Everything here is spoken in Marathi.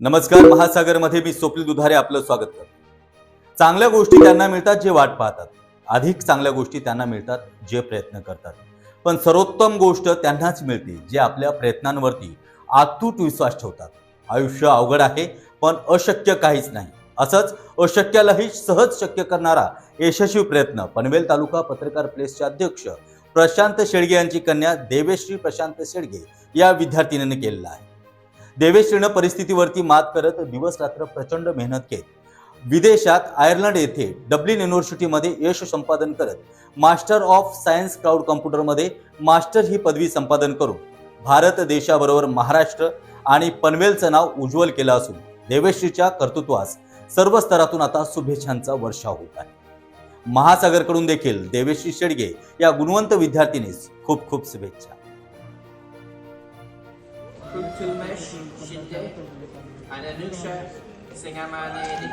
नमस्कार महासागरमध्ये मी स्वप्नील दुधारे आपलं स्वागत करतो. चांगल्या गोष्टी त्यांना मिळतात जे वाट पाहतात. अधिक चांगल्या गोष्टी त्यांना मिळतात जे प्रयत्न करतात. पण सर्वोत्तम गोष्ट त्यांनाच मिळते जे आपल्या प्रयत्नांवरती आतूट विश्वास ठेवतात. आयुष्य अवघड आहे पण अशक्य काहीच नाही. असंच अशक्यालाही सहज शक्य करणारा यशस्वी प्रयत्न पनवेल तालुका पत्रकार प्लेसचे अध्यक्ष प्रशांत शेडगे यांची कन्या देवेश्री प्रशांत शेडगे या विद्यार्थिनीने केलेला आहे. देवेश्रीनं परिस्थितीवरती मात करत दिवस रात्र प्रचंड मेहनत केली. विदेशात आयर्लंड येथे डब्लिन युनिव्हर्सिटीमध्ये यश संपादन करत मास्टर ऑफ सायन्स क्लाउड कॉम्प्युटरमध्ये मास्टर ही पदवी संपादन करून भारत देशाबरोबर महाराष्ट्र आणि पनवेलचं नाव उज्ज्वल केलं असून देवेश्रीच्या कर्तृत्वास सर्व स्तरातून आता शुभेच्छांचा वर्षाव होत आहे. महासागरकडून देखील देवेश्री शेडगे या गुणवंत विद्यार्थिनीस खूप खूप शुभेच्छा. kültülmüş, şimdi. Hani nükşe, sinema neydi?